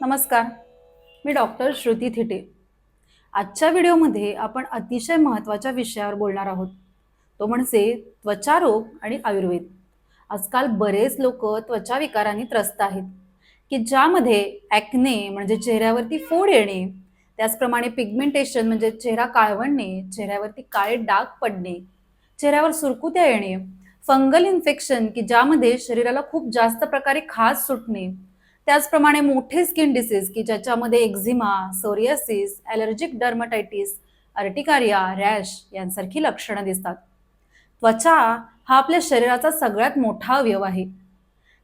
नमस्कार. मी डॉक्टर श्रुती थिटे. आजच्या व्हिडिओमध्ये आपण अतिशय महत्त्वाच्या विषयावर बोलणार आहोत. तो म्हणजे त्वचारोग आणि आयुर्वेद. आजकाल बरेच लोक त्वचा विकारांनी त्रस्त आहेत. की ज्यामध्ये ॲक्ने म्हणजे चेहऱ्यावरती फोड येणे त्याचप्रमाणे पिगमेंटेशन म्हणजे चेहरा काळवणणे चेहऱ्यावरती काळे डाग पडणे चेहऱ्यावर सुरकुत्या येणे फंगल इन्फेक्शन की ज्यामध्ये शरीराला खूप जास्त प्रकारे खाज सुटणे त्याचप्रमाणे मोठे स्किन डिसीज की ज्याच्यामध्ये eczema psoriasis allergic dermatitis urticaria rash यांसारखी लक्षणं दिसतात. त्वचा हा आपल्या शरीराचा सगळ्यात मोठा अवयव आहे.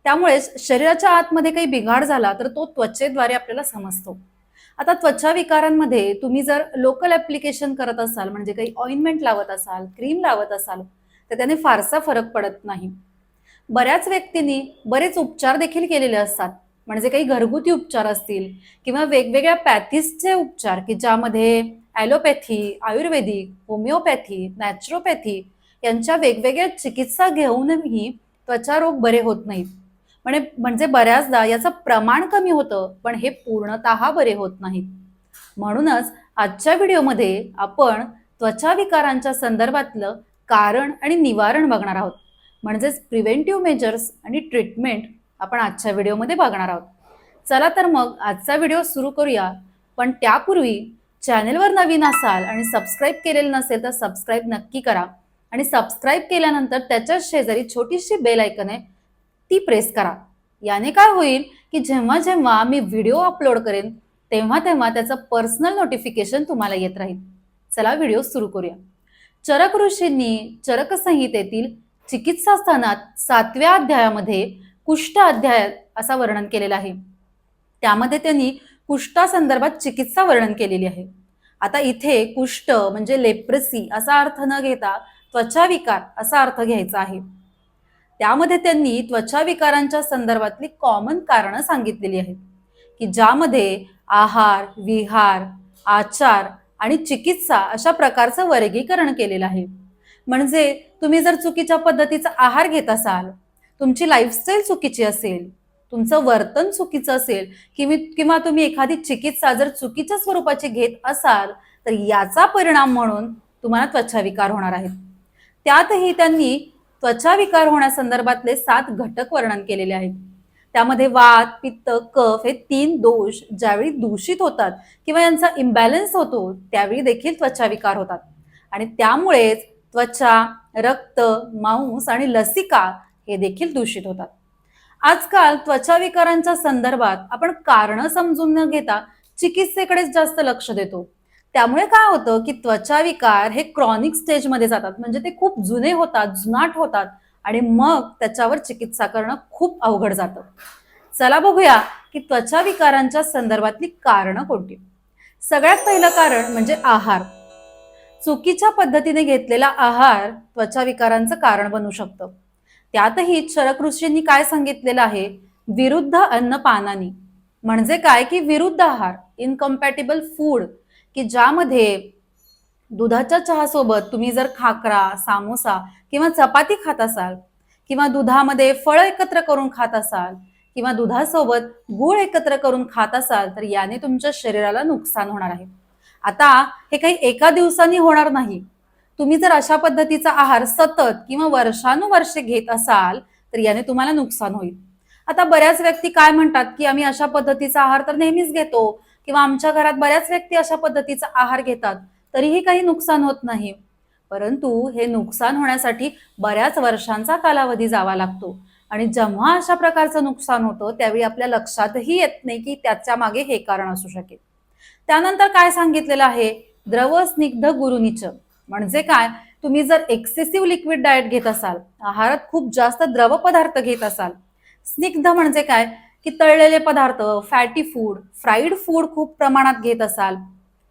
त्यामुळेच शरीराच्या आतमध्ये काही बिघाड झाला तर तो त्वचेद्वारे आपल्याला समजतो. आता त्वचा विकारांमध्ये तुम्ही जर लोकल ॲप्लिकेशन करत असाल म्हणजे काही ऑइंटमेंट लावत असाल क्रीम लावत असाल तर त्याने फारसा फरक पडत नाही. बऱ्याच व्यक्तींनी बरेच उपचार देखील केलेले असतात. म्हणजे काही घरगुती उपचार असतील किंवा वेगवेगळ्या पॅथिसचे उपचार की ज्यामध्ये ॲलोपॅथी आयुर्वेदिक होमिओपॅथी नॅचरोपॅथी यांच्या वेगवेगळ्या चिकित्सा घेऊनही त्वचा रोग बरे होत नाहीत. म्हणजे म्हणजे बऱ्याचदा याचं प्रमाण कमी होतं पण हे पूर्णतः बरे होत नाहीत. म्हणूनच आजच्या व्हिडिओमध्ये आपण त्वचा विकारांच्या संदर्भातलं कारण आणि निवारण बघणार आहोत. म्हणजेच प्रिव्हेंटिव्ह मेजर्स आणि ट्रीटमेंट आपण आजच्या व्हिडिओमध्ये बघणार आहोत. चला तर मग आजचा व्हिडिओ सुरू करूया. पण त्यापूर्वी चॅनेलवर नवीन असाल आणि सबस्क्राईब केलेलं नसेल तर सबस्क्राईब नक्की करा. आणि सबस्क्राईब केल्यानंतर त्याच्या शेजारी छोटीशी बेल ऐकन आहे ती प्रेस करा. याने काय होईल की जेव्हा जेव्हा मी व्हिडिओ अपलोड करेन तेव्हा तेव्हा त्याचं पर्सनल नोटिफिकेशन तुम्हाला येत राहील. चला व्हिडिओ सुरू करूया. चरक ऋषींनी चरक संहितेतील चिकित्सा स्थानात सातव्या अध्यायामध्ये कुष्ठ अध्याय असा वर्णन केलेला आहे. त्यामध्ये त्यांनी कुष्ठासंदर्भात चिकित्सा वर्णन केलेली आहे. आता इथे कुष्ठ म्हणजे लेप्रसी असा अर्थ न घेता त्वचा विकार असा अर्थ घ्यायचा आहे. त्यामध्ये त्यांनी त्वचा विकारांच्या संदर्भातली कॉमन कारणं सांगितलेली आहेत. की ज्यामध्ये आहार विहार आचार आणि चिकित्सा अशा प्रकारचं वर्गीकरण केलेलं आहे. म्हणजे तुम्ही जर चुकीच्या पद्धतीचा आहार घेत असाल तुमची लाईफस्टाईल चुकीची असेल तुमचं वर्तन चुकीचं असेल किंवा किंवा तुम्ही एखादी चिकित्सा जर चुकीच्या स्वरूपाची घेत असाल तर याचा परिणाम म्हणून तुम्हाला त्वचा विकार होणार आहेत. त्यातही त्यांनी त्वचा विकार होण्यासंदर्भातले सात घटक वर्णन केलेले आहेत. त्यामध्ये वात पित्त कफ हे तीन दोष ज्यावेळी दूषित होतात किंवा यांचा इम्बॅलन्स होतो त्यावेळी देखील त्वचा विकार होतात. आणि त्यामुळेच त्वचा रक्त मांस आणि लसिका हे देखील दूषित होतात. आजकाल त्वचा विकारांच्या संदर्भात आपण कारणं समजून न घेता चिकित्सेकडेच जास्त लक्ष देतो. त्यामुळे काय होतं की त्वचा विकार हे क्रॉनिक स्टेजमध्ये जातात. म्हणजे ते खूप जुने होतात जुनाट होतात आणि मग त्याच्यावर चिकित्सा करणं खूप अवघड जातं. चला बघूया की त्वचा विकारांच्या संदर्भातली कारणं कोणती? सगळ्यात पहिलं कारण म्हणजे आहार. चुकीच्या पद्धतीने घेतलेला आहार त्वचा विकारांचं कारण बनू शकतं. त्यातही चरक ऋषींनी काय सांगितलेलं आहे? विरुद्ध अन्नपानानी म्हणजे काय की विरुद्ध आहार इनकम्पॅटेबल फूड की ज्यामध्ये दुधाच्या चहासोबत तुम्ही जर खाकरा सामोसा किंवा चपाती खात असाल किंवा दुधामध्ये फळ एकत्र करून खात असाल किंवा दुधासोबत गूळ एकत्र करून खात असाल तर याने तुमच्या शरीराला नुकसान होणार आहे. आता हे काही एका दिवसांनी होणार नाही. तुम्ही जर अशा पद्धतीचा आहार सतत किंवा वर्षानुवर्षे घेत असाल तर याने तुम्हाला नुकसान होईल. आता बऱ्याच व्यक्ती काय म्हणतात की आम्ही अशा पद्धतीचा आहार तर नेहमीच घेतो किंवा आमच्या घरात बऱ्याच व्यक्ती अशा पद्धतीचा आहार घेतात तरीही काही नुकसान होत नाही. परंतु हे नुकसान होण्यासाठी बऱ्याच वर्षांचा कालावधी जावा लागतो आणि जेव्हा अशा प्रकारचं नुकसान होतं त्यावेळी आपल्या लक्षातही येत नाही की त्याच्यामागे हे कारण असू शकेल. त्यानंतर काय सांगितलेलं आहे? द्रव स्निग्ध गुरुनीच. म्हणजे काय? तुम्ही जर एक्सेसिव्ह लिक्विड डाएट घेत असाल आहारात खूप जास्त द्रव पदार्थ घेत असाल स्निग्ध म्हणजे काय? की तळलेले पदार्थ फॅटी फूड फ्राईड फूड खूप प्रमाणात घेत असाल.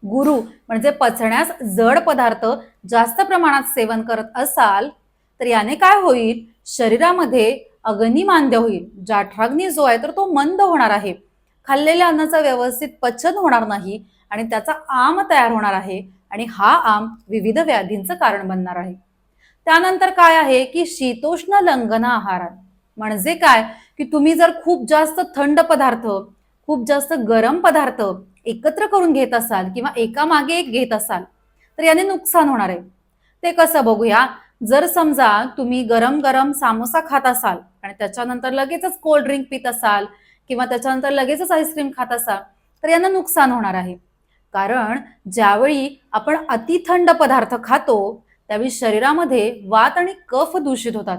गुरु म्हणजे पचण्यास जड पदार्थ जास्त प्रमाणात सेवन करत असाल तर याने काय होईल? शरीरामध्ये अग्नी मांद्य होईल. जाठराग्नी जो आहे तर तो मंद होणार आहे. खाल्लेल्या अन्नाचं व्यवस्थित पचन होणार नाही आणि त्याचा आम तयार होणार आहे. आणि हा आम विविध व्याधींचं कारण बनणार आहे. त्यानंतर काय आहे की शीतोष्ण लंघन आहार म्हणजे काय? की तुम्ही जर खूप जास्त थंड पदार्थ खूप जास्त गरम पदार्थ एकत्र करून घेत असाल किंवा एका मागे एक घेत असाल तर याने नुकसान होणार आहे. ते कसं बघूया? जर समजा तुम्ही गरम गरम सामोसा खात असाल आणि त्याच्यानंतर लगेचच कोल्ड ड्रिंक पित असाल किंवा त्याच्यानंतर लगेचच आईस्क्रीम खात असाल तर यांना नुकसान होणार आहे. कारण ज्यावेळी आपण अतिथंड पदार्थ खातो त्यावेळी शरीरामध्ये वात आणि कफ दूषित होतात.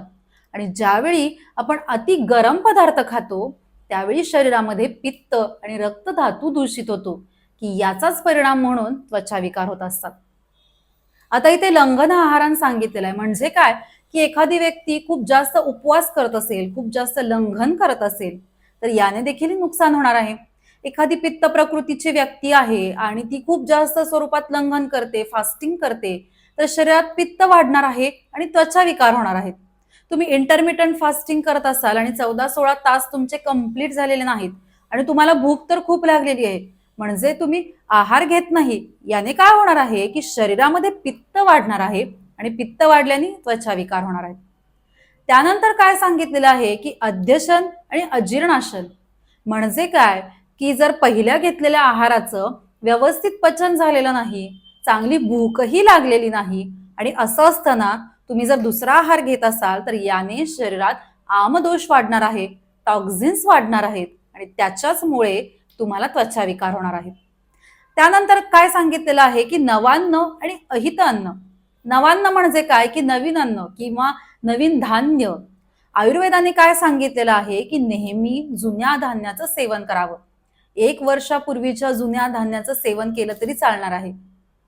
आणि ज्यावेळी आपण अति गरम पदार्थ खातो त्यावेळी शरीरामध्ये पित्त आणि रक्तधातू दूषित होतो की याचाच परिणाम म्हणून त्वचा विकार होत असतात. आता इथे लंघन आहारान सांगितलेलं आहे. म्हणजे काय? की एखादी व्यक्ती खूप जास्त उपवास करत असेल खूप जास्त लंघन करत असेल तर याने देखील नुकसान होणार आहे. एखादी पित्त प्रकृतीची व्यक्ती आहे आणि ती खूप जास्त स्वरूपात लंघन करते फास्टिंग करते तर शरीरात पित्त वाढणार आहे आणि त्वचा विकार होणार आहेत तुम्ही इंटरमिटंट फास्टिंग करत असाल आणि चौदा सोळा तास तुमचे कंप्लीट झालेले नाहीत आणि तुम्हाला भूक तर खूप लागलेली आहे म्हणजे तुम्ही आहार घेत नाही याने काय होणार आहे की शरीरामध्ये पित्त वाढणार आहे आणि पित्त वाढल्याने त्वचा विकार होणार आहेत त्यानंतर काय सांगितलेलं आहे की अध्यशन आणि अजीर्णाशन म्हणजे काय? की जर पहिल्या घेतलेल्या आहाराचं व्यवस्थित पचन झालेलं नाही चांगली भूकही लागलेली नाही आणि असं असताना तुम्ही जर दुसरा आहार घेत असाल तर याने शरीरात आमदोष वाढणार आहे टॉक्झिन्स वाढणार आहेत आणि त्याच्याचमुळे तुम्हाला त्वचा विकार होणार आहेत त्यानंतर काय सांगितलेलं आहे की नवान्न आणि अहित अन्न. नवान्न म्हणजे काय? की नवीन अन्न किंवा नवीन धान्य. आयुर्वेदाने काय सांगितलेलं आहे की नेहमी जुन्या धान्याचं सेवन करावं. एक वर्षापूर्वीच्या जुन्या धान्याचं सेवन केलं तरी चालणार आहे.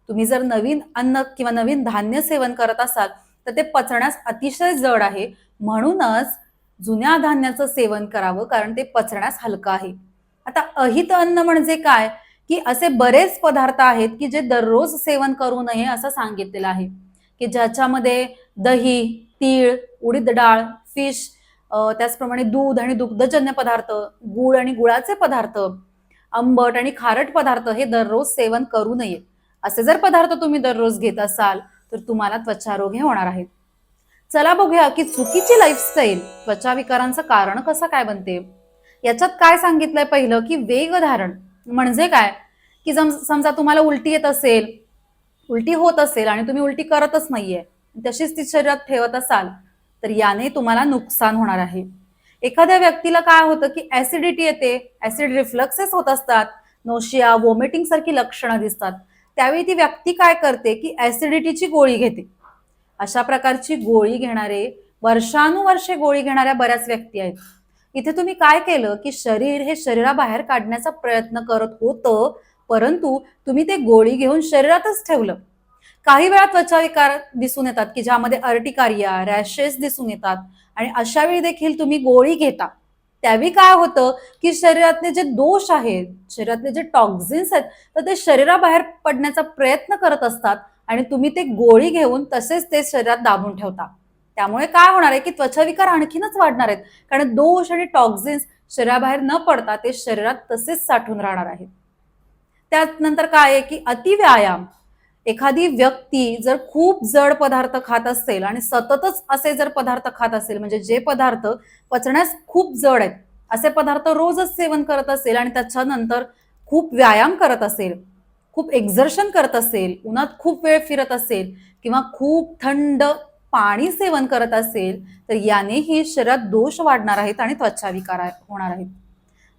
तुम्ही जर नवीन अन्न किंवा नवीन धान्य सेवन करत असाल तर ते पचण्यास अतिशय जड आहे. म्हणूनच जुन्या धान्याचं सेवन करावं कारण ते पचण्यास हलकं आहे. आता अहित अन्न म्हणजे काय? की असे बरेच पदार्थ आहेत की जे दररोज सेवन करू नये असं सांगितलेलं आहे. की ज्याच्यामध्ये दही तीळ उडीद डाळ फिश त्याचप्रमाणे दूध आणि दुग्धजन्य पदार्थ गुळ आणि गुळाचे पदार्थ आंबट आणि खारट पदार्थ हे दररोज सेवन करू नये. असे जर पदार्थ तुम्ही दररोज घेत असाल तर तुम्हाला त्वचारोग हे होणार आहेत चला बघूया की चुकीची लाईफस्टाईल त्वचा विकारांचं कारण कसं काय बनते? याच्यात काय सांगितलंय पहिलं की वेगधारण म्हणजे काय? की जम समजा तुम्हाला उलटी येत असेल उलटी होत असेल आणि तुम्ही उलटी करतच नाहीये तशीच ती शरीरात ठेवत असाल तर याने तुम्हाला नुकसान होणार आहे. एखाद्या व्यक्तीला काय होतं की ऍसिडिटी येते ऍसिड रिफ्लक्सेस होत असतात नोशिया वॉमिटिंग सारखी लक्षणं दिसतात. त्यावेळी ती व्यक्ती काय करते की ऍसिडिटीची गोळी घेते. अशा प्रकारची गोळी घेणारे वर्षानुवर्षे गोळी घेणाऱ्या बऱ्याच व्यक्ती आहेत. इथे तुम्ही काय केलं की शरीर हे शरीराबाहेर काढण्याचा प्रयत्न करत होतं परंतु तुम्ही ते गोळी घेऊन शरीरातच ठेवलं. काही वेळा त्वचा विकार दिसून येतात की ज्यामध्ये अर्टिकारिया रॅशेस दिसून येतात. आणि अशा वेळी देखील तुम्ही गोळी घेता. त्यावेळी काय होतं की शरीरातले जे दोष आहेत शरीरातले जे टॉक्झिन्स आहेत तर ते शरीराबाहेर पडण्याचा प्रयत्न करत असतात आणि तुम्ही ते गोळी घेऊन तसेच ते शरीरात दाबून ठेवता. त्यामुळे काय होणार आहे की त्वचा विकार आणखीनच वाढणार आहेत. कारण दोष आणि टॉक्झिन्स शरीराबाहेर न पडता ते शरीरात तसेच साठून राहणार आहेत. त्यानंतर काय आहे की अतिव्यायाम. एखादी व्यक्ती जर खूप जड पदार्थ खात असेल आणि सततच असे जर पदार्थ खात असेल म्हणजे जे पदार्थ पचण्यास खूप जड आहेत असे पदार्थ रोजच सेवन करत असेल आणि त्याच्यानंतर खूप व्यायाम करत असेल खूप एक्झर्शन करत असेल उन्हात खूप वेळ फिरत असेल किंवा खूप थंड पाणी सेवन करत असेल तर यानेही शरीरात दोष वाढणार आहेत आणि त्वचा विकार होणार आहेत.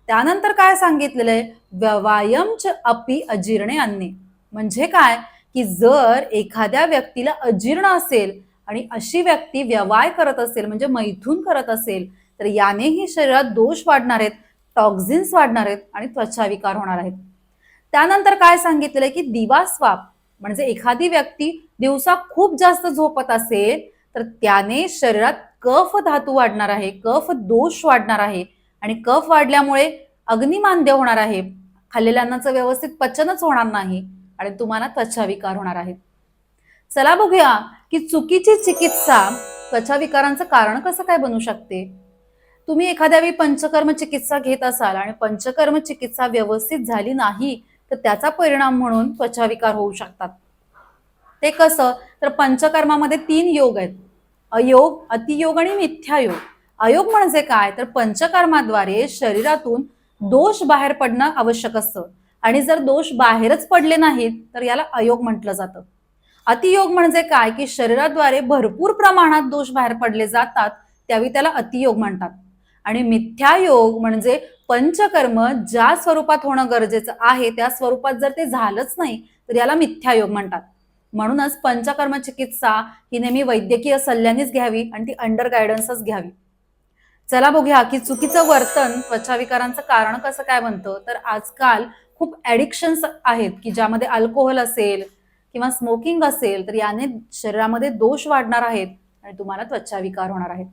त्यानंतर काय सांगितलेलं आहे? व्यायामच अपि अजीर्णे आणणे. म्हणजे काय? की जर एखाद्या व्यक्तीला अजीर्ण असेल आणि अशी व्यक्ती व्यवाय करत असेल म्हणजे मैथून करत असेल तर यानेही शरीरात दोष वाढणार आहेत टॉक्झिन्स वाढणार आहेत आणि त्वचा विकार होणार आहेत. त्यानंतर काय सांगितलेलं आहे की दिवास्वाप म्हणजे एखादी व्यक्ती दिवसा खूप जास्त झोपत असेल तर त्याने शरीरात कफ धातू वाढणार आहे कफ दोष वाढणार आहे आणि कफ वाढल्यामुळे अग्निमांद्य होणार आहे. खाल्लेल्या अन्नाचं व्यवस्थित पचनच होणार नाही. आणि तुम्हाला त्वचा विकार होणार आहेत. चला बघूया की चुकीची चिकित्सा त्वचा विकारांचं कारण कसं काय बनू शकते? तुम्ही एखाद्या वेळी पंचकर्म चिकित्सा घेत असाल आणि पंचकर्म चिकित्सा व्यवस्थित झाली नाही तर त्याचा परिणाम म्हणून त्वचा विकार होऊ शकतात. ते कसं? तर पंचकर्मामध्ये तीन योग आहेत. अयोग अतियोग आणि मिथ्यायोग. अयोग म्हणजे काय? तर पंचकर्माद्वारे शरीरातून दोष बाहेर पडणं आवश्यक असतं. आणि जर दोष बाहेरच पडले नाहीत तर याला अयोग म्हटलं जातं. अतियोग म्हणजे काय? की शरीराद्वारे भरपूर प्रमाणात दोष बाहेर पडले जातात त्यावेळी त्याला अतियोग म्हणतात. आणि मिथ्यायोग म्हणजे पंचकर्म ज्या स्वरूपात होणं गरजेचं आहे त्या स्वरूपात जर ते झालंच नाही तर याला मिथ्यायोग म्हणतात. म्हणूनच पंचकर्म चिकित्सा ही नेहमी वैद्यकीय सल्ल्यानेच घ्यावी आणि ती अंडर गायडन्सच घ्यावी. चला बघूया की चुकीचं वर्तन त्वचा विकारांचं कारण कसं काय बनतं? तर आजकाल खूप ॲडिक्शन्स आहेत की ज्यामध्ये अल्कोहोल असेल किंवा स्मोकिंग असेल तर याने शरीरामध्ये दोष वाढणार आहेत आणि तुम्हाला त्वचा विकार होणार आहेत.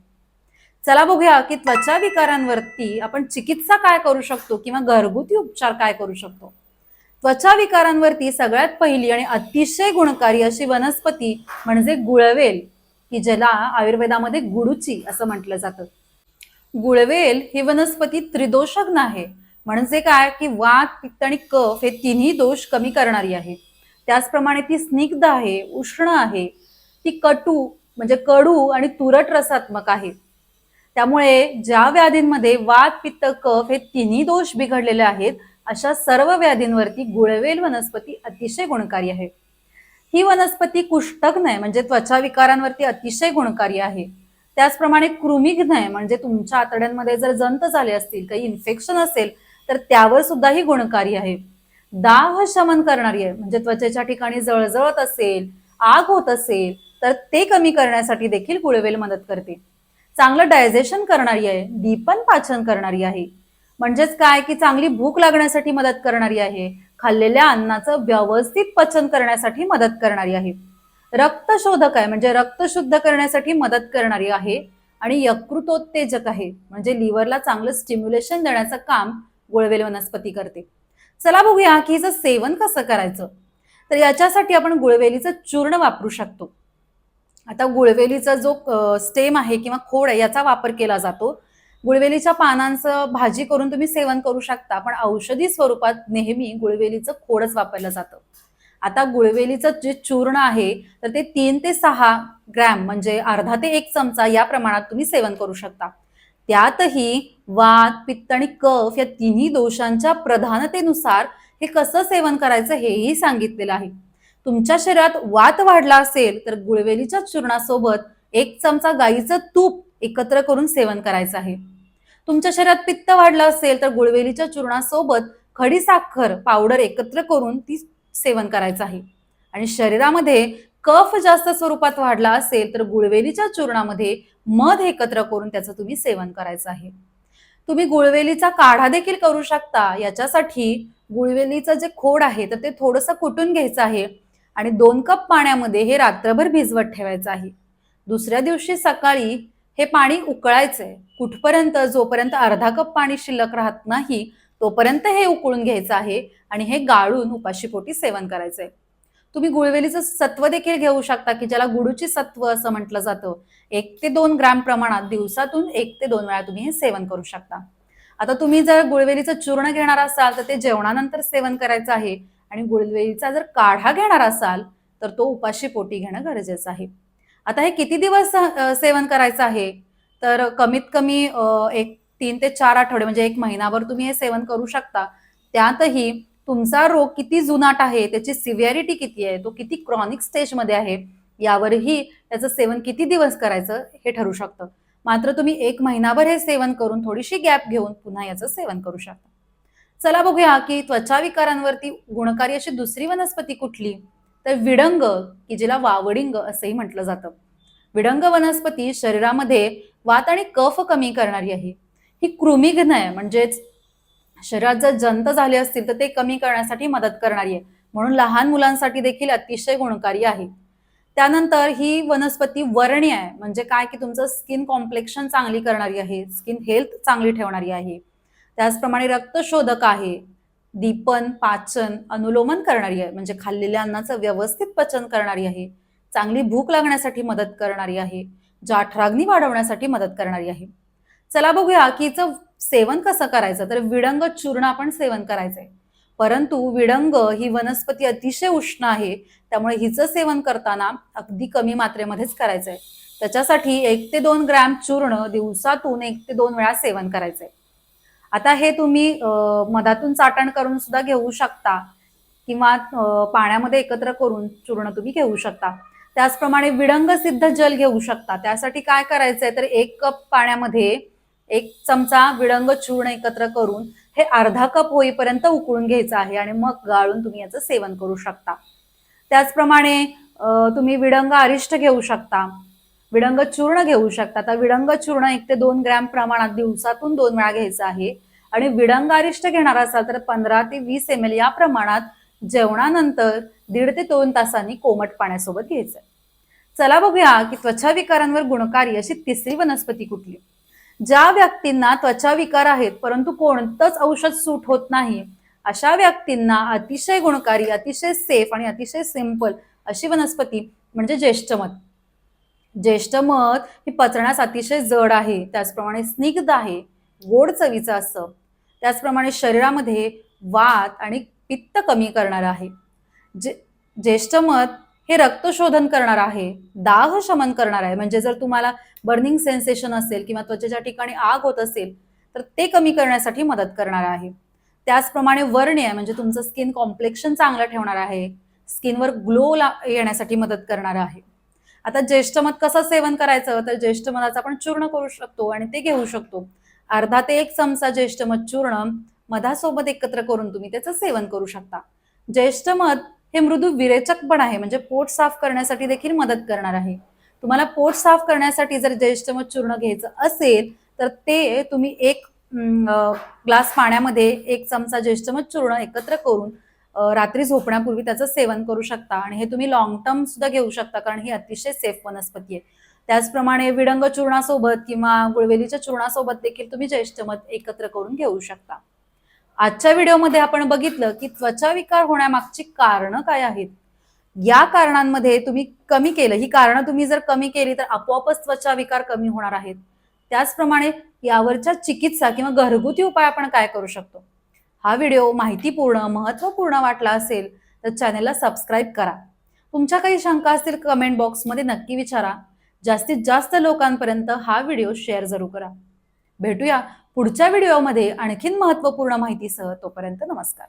चला बघूया की त्वचा विकारांवरती आपण चिकित्सा काय करू शकतो किंवा घरगुती उपचार काय करू शकतो. त्वचा विकारांवरती सगळ्यात पहिली आणि अतिशय गुणकारी अशी वनस्पती म्हणजे गुळवेल की ज्याला आयुर्वेदामध्ये गुडुची असं म्हटलं जातं. गुळवेल ही वनस्पती त्रिदोषज्ञ आहे. म्हणजे काय? की वात पित्त आणि कफ हे तिन्ही दोष कमी करणारी आहे. त्याचप्रमाणे ती स्निग्ध आहे उष्ण आहे ती कटू म्हणजे कडू आणि तुरट रसात्मक आहे. त्यामुळे ज्या व्याधींमध्ये वात पित्त कफ हे तिन्ही दोष बिघडलेले आहेत अशा सर्व व्याधींवरती गुळवेल वनस्पती अतिशय गुणकारी आहे. ही वनस्पती कुष्ठग्न म्हणजे त्वचा विकारांवरती अतिशय गुणकारी आहे. त्याचप्रमाणे कृमिघ्नय म्हणजे तुमच्या आतड्यांमध्ये जर जंत झाले असतील काही इन्फेक्शन असेल तर त्यावर सुद्धा ही गुणकारी आहे. दाह शमन करणारी आहे. म्हणजे त्वचेच्या ठिकाणी जळजळत असेल आग होत असेल तर ते कमी करण्यासाठी देखील गुळवेल मदत करते. चांगलं डायजेशन करणारी आहे. दीपन पाचन करणारी आहे. म्हणजेच काय? की चांगली भूक लागण्यासाठी मदत करणारी आहे. खाल्लेल्या अन्नाचं व्यवस्थित पचन करण्यासाठी मदत करणारी आहे. रक्तशोधक आहे. म्हणजे रक्त शुद्ध करण्यासाठी मदत करणारी आहे. आणि यकृतोत्तेजक आहे. म्हणजे लिव्हरला चांगलं स्टिम्युलेशन देण्याचं काम गुळवेल वनस्पती करते. चला बघूया की हिचं सेवन कसं करायचं? तर याच्यासाठी आपण गुळवेलीचं चूर्ण वापरू शकतो. आता गुळवेलीचा जो स्टेम आहे किंवा खोड आहे याचा वापर केला जातो. गुळवेलीच्या पानांचं भाजी करून तुम्ही सेवन करू शकता पण औषधी स्वरूपात नेहमी गुळवेलीचं खोडच वापरलं जातं. आता गुळवेलीचं जे चूर्ण आहे तर ते तीन ते सहा ग्रॅम म्हणजे अर्धा ते एक चमचा या प्रमाणात तुम्ही सेवन करू शकता. त्यातही वात पित्त आणि कफ या तिन्ही दोषांच्या प्रधानतेनुसार हे कसं सेवन करायचं हेही सांगितलेलं आहे. तुमच्या शरीरात वात वाढला असेल तर गुळवेलीच्या चूर्णासोबत एक चमचा गाईचं तूप एकत्र करून सेवन करायचं आहे. तुमच्या शरीरात पित्त वाढलं असेल तर गुळवेलीच्या चूर्णासोबत खडी साखर पावडर एकत्र करून ती सेवन करायचं आहे. आणि शरीरामध्ये कफ जास्त स्वरूपात वाढला असेल तर गुळवेलीच्या चूर्णामध्ये मध एकत्र करून त्याचं तुम्ही सेवन करायचं आहे. तुम्ही गुळवेलीचा काढा देखील करू शकता. याच्यासाठी गुळवेलीचं जे खोड आहे तर ते थोडंसं कुटून घ्यायचं आहे आणि दोन कप पाण्यामध्ये हे रात्रभर भिजवत ठेवायचं आहे. दुसऱ्या दिवशी सकाळी हे पाणी उकळायचंय. कुठपर्यंत? जोपर्यंत अर्धा कप पाणी शिल्लक राहत नाही तोपर्यंत हे उकळून घ्यायचं आहे आणि हे गाळून उपाशीपोटी सेवन करायचंय. तुम्ही गुळवेलीचं सत्व देखील घेऊ शकता की ज्याला गुडूची सत्व असं म्हटलं जातं. एक ते दोन ग्रॅम प्रमाणात दिवसातून एक ते दोन वेळा तुम्ही हे सेवन करू शकता. आता तुम्ही जर गुळवेलीचं चूर्ण घेणार असाल तर ते जेवणानंतर सेवन करायचं आहे. आणि गुळवेलीचा जर काढा घेणार असाल तर तो उपाशी पोटी घेणं गरजेचं आहे. आता हे किती दिवस सेवन करायचं आहे? तर कमीत कमी एक तीन ते चार आठवडे म्हणजे एक महिनाभर तुम्ही हे सेवन करू शकता. त्यातही तुमचा रोग किती जुनाट आहे त्याची सिव्हिअरिटी किती आहे तो किती क्रॉनिक स्टेजमध्ये आहे यावरही त्याचं सेवन किती दिवस करायचं हे ठरू शकतं. मात्र तुम्ही एक महिनाभर हे सेवन करून थोडीशी गॅप घेऊन पुन्हा याचं सेवन करू शकता. चला बघूया की त्वचा विकारांवरती गुणकारी अशी दुसरी वनस्पती कुठली? तर विडंग की जिला वावडिंग असंही म्हटलं जातं. विडंग वनस्पती शरीरामध्ये वात आणि कफ कमी करणारी आहे. ही कृमिघ्न आहे म्हणजेच शरीरात जर जंत झाले असतील तर ते कमी करण्यासाठी मदत करणारी आहे. म्हणून लहान मुलांसाठी देखील अतिशय गुणकारी आहे. त्यानंतर ही वनस्पती वर्णी आहे. म्हणजे काय? की तुमचं स्किन कॉम्प्लेक्शन चांगली करणारी आहे. स्किन हेल्थ चांगली ठेवणारी आहे. त्याचप्रमाणे रक्तशोधक आहे. दीपन पाचन अनुलोमन करणारी आहे. म्हणजे खाल्लेल्या अन्नाचं व्यवस्थित पचन करणारी आहे. चांगली भूक लागण्यासाठी मदत करणारी आहे. जाठराग्नी वाढवण्यासाठी मदत करणारी आहे. चला बघूया की हिचं सेवन कसं करायचं? तर विडंग चूर्ण आपण सेवन करायचंय. परंतु विडंग ही वनस्पती अतिशय उष्ण आहे त्यामुळे हिचं सेवन करताना अगदी कमी मात्रेमध्येच करायचंय. त्याच्यासाठी एक ते दोन ग्रॅम चूर्ण दिवसातून एक ते दोन वेळा सेवन करायचंय. आता हे तुम्ही मधातून चाटण करून सुद्धा घेऊ शकता किंवा पाण्यामध्ये एकत्र करून चूर्ण तुम्ही घेऊ शकता. त्याचप्रमाणे विडंग सिद्ध जल घेऊ शकता. त्यासाठी काय करायचंय? तर एक कप पाण्यामध्ये एक चमचा विडंग चूर्ण एकत्र करून हे अर्धा कप होईपर्यंत उकळून घ्यायचं आहे आणि मग गाळून तुम्ही याचं सेवन करू शकता. त्याचप्रमाणे तुम्ही विडंग अरिष्ट घेऊ शकता. विडंग चूर्ण घेऊ शकता. आता विडंग चूर्ण एक ते दोन ग्रॅम प्रमाणात दिवसातून दोन वेळा घ्यायचं आहे. आणि विडंग अरिष्ट घेणार असाल तर पंधरा ते वीस एम एल या प्रमाणात जेवणानंतर दीड ते दोन तासांनी कोमट पाण्यासोबत घ्यायचं चला बघूया की त्वचा विकारांवर गुणकारी अशी तिसरी वनस्पती कुठली? ज्या व्यक्तींना त्वचा विकार आहेत परंतु कोणतंच औषध सूट होत नाही अशा व्यक्तींना अतिशय गुणकारी अतिशय सेफ आणि अतिशय सिंपल अशी वनस्पती म्हणजे ज्येष्ठमध ज्येष्ठमध ही पचण्यास अतिशय जड आहे त्याचप्रमाणे स्निग्ध आहे गोड चवीचं असतं त्याचप्रमाणे शरीरामध्ये वात आणि पित्त कमी करणार आहे. जे ज्येष्ठमध हे रक्तशोधन करणार आहे दाह शमन करणार आहे. म्हणजे जर तुम्हाला बर्निंग सेन्सेशन असेल किंवा त्वचेच्या ठिकाणी आग होत असेल तर ते कमी करण्यासाठी मदत करणार आहे. त्याचप्रमाणे वर्ण्य म्हणजे तुमचं स्किन कॉम्प्लेक्शन चांगलं ठेवणार आहे. स्किनवर ग्लो येण्यासाठी मदत करणार आहे. आता ज्येष्ठमध कसं सेवन करायचं? तर ज्येष्ठ मधाचं आपण चूर्ण करू शकतो आणि ते घेऊ शकतो. अर्धा ते एक चमचा ज्येष्ठमध चूर्ण मधासोबत एकत्र करून तुम्ही त्याचं सेवन करू शकता. ज्येष्ठमध हे मृदू विरेचक पण आहे. म्हणजे पोट साफ करण्यासाठी देखील मदत करणार आहे. तुम्हाला पोट साफ करण्यासाठी जर ज्येष्ठमध चूर्ण घ्यायचं असेल तर ते तुम्ही एक ग्लास पाण्यामध्ये एक चमचा ज्येष्ठमध चूर्ण एकत्र करून रात्री झोपण्यापूर्वी त्याचं सेवन करू शकता. आणि हे तुम्ही लॉंग टर्म सुद्धा घेऊ शकता कारण ही अतिशय सेफ वनस्पती आहे. त्याचप्रमाणे विडंग चूर्णासोबत किंवा गुळवेलीच्या चूर्णासोबत देखील तुम्ही ज्येष्ठमध एकत्र करून घेऊ शकता. आजच्या व्हिडिओमध्ये आपण बघितलं की त्वचा विकार होण्यामागची कारणं काय आहेत? या कारणांमध्ये तुम्ही कमी केलं. ही कारणं तुम्ही जर कमी केली तर आपोआपच त्वचा विकार कमी होणार आहेत. त्याचप्रमाणे यावरच्या चिकित्सा किंवा घरगुती उपाय आपण काय करू शकतो? हा व्हिडिओ माहितीपूर्ण महत्त्वपूर्ण वाटला असेल तर चॅनेलला सबस्क्राईब करा. तुमच्या काही शंका असतील कमेंट बॉक्समध्ये नक्की विचारा. जास्तीत जास्त लोकांपर्यंत हा व्हिडिओ शेअर जरूर करा. भेटूया पुढच्या व्हिडिओमध्ये आणखीन महत्त्वपूर्ण माहितीसह तोपर्यंत नमस्कार.